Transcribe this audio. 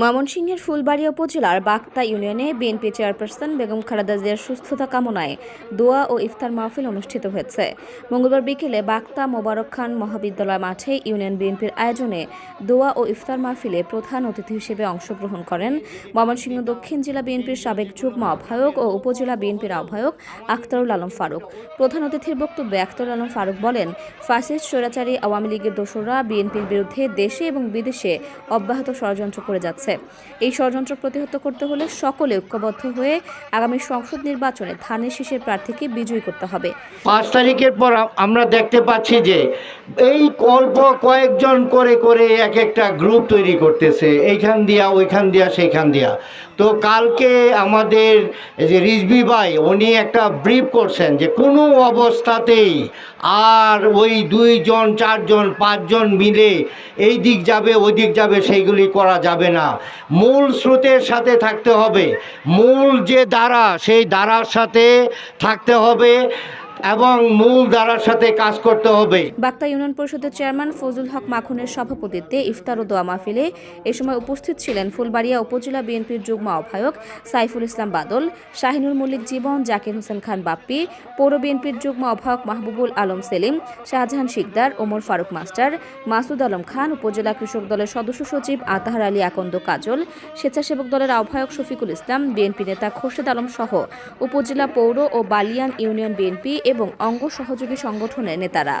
ময়মনসিংহের ফুলবাড়িয়া উপজেলার বাক্তা ইউনিয়নে বিএনপি চেয়ারপারসন বেগম খালেদা জিয়ার সুস্থতা কামনায় দোয়া ও ইফতার মাহফিল অনুষ্ঠিত হয়েছে। মঙ্গলবার বিকেলে বাক্তা মোবারক খান মহাবিদ্যালয় মাঠে ইউনিয়ন বিএনপির আয়োজনে দোয়া ও ইফতার মাহফিলে প্রধান অতিথি হিসেবে অংশগ্রহণ করেন ময়মনসিংহ দক্ষিণ জেলা বিএনপির সাবেক যুগ্ম আহ্বায়ক ও উপজেলা বিএনপির আহ্বায়ক আখতারুল আলম ফারুক। প্রধান অতিথির বক্তব্যে আখতারুল আলম ফারুক বলেন ফাসিস্ট স্বৈরাচারী, আওয়ামী লীগের দোসররা বিএনপির বিরুদ্ধে দেশে এবং বিদেশে অব্যাহত ষড়যন্ত্র করে যাচ্ছে। এই ষড়যন্ত্র প্রতিহত করতে হলে সকলে ঐক্যবদ্ধ হয়ে আগামী সংসদ নির্বাচনে ধানের শীষের প্রার্থীকে বিজয়ী করতে হবে। পাঁচ তারিখের পর আমরা দেখতে পাচ্ছি যে এই অল্প কয়েকজন করে করে এক একটা গ্রুপ তৈরি করতেছে। এইখান দিয়া, ওইখান দিয়া, সেইখান দিয়া। তো কালকে আমাদের যে রিজবি ভাই, উনি একটা ব্রিফ করছেন যে কোনো অবস্থাতেই আর ওই দুইজন, চারজন, পাঁচজন মিলে এই দিক যাবে, ওই দিক যাবে, সেইগুলি করা যাবে না। মূল স্রোতের সাথে থাকতে হবে। মূল যে দ্বারা সেই দ্বারার সাথে থাকতে হবে। এবং মূল দ্বারার সাথে কাজ করতে হবে। বাক্তা ইউনিয়ন পরিষদের চেয়ারম্যান হক মাখনের সভাপতিত্বে ইফতার ও দোয়া মাহফিলে এ সময় উপস্থিত ছিলেন ফুলবাড়িয়া উপজেলা বিএনপির যুগ্ম আহ্বায়ক সাইফুল ইসলাম বাদল, শাহিনুর মল্লিক জীবন, জাকির হোসেন খান বাপ্পি, পৌর বিএনপির যুগ্ম আহ্বায়ক মাহবুবুল আলম সেলিম, শাহজাহান শিকদার, ওমর ফারুক মাস্টার, মাসুদ আলম খান, উপজেলা কৃষক দলের সদস্য সচিব আতাহার আলী আকন্দ কাজল, স্বেচ্ছাসেবক দলের আহ্বায়ক শফিকুল ইসলাম, বিএনপি নেতা খোরশেদ আলম সহ উপজেলা পৌর ও বালিয়ান ইউনিয়ন বিএনপি এবং অঙ্গ সহযোগী সংগঠনের নেতারা।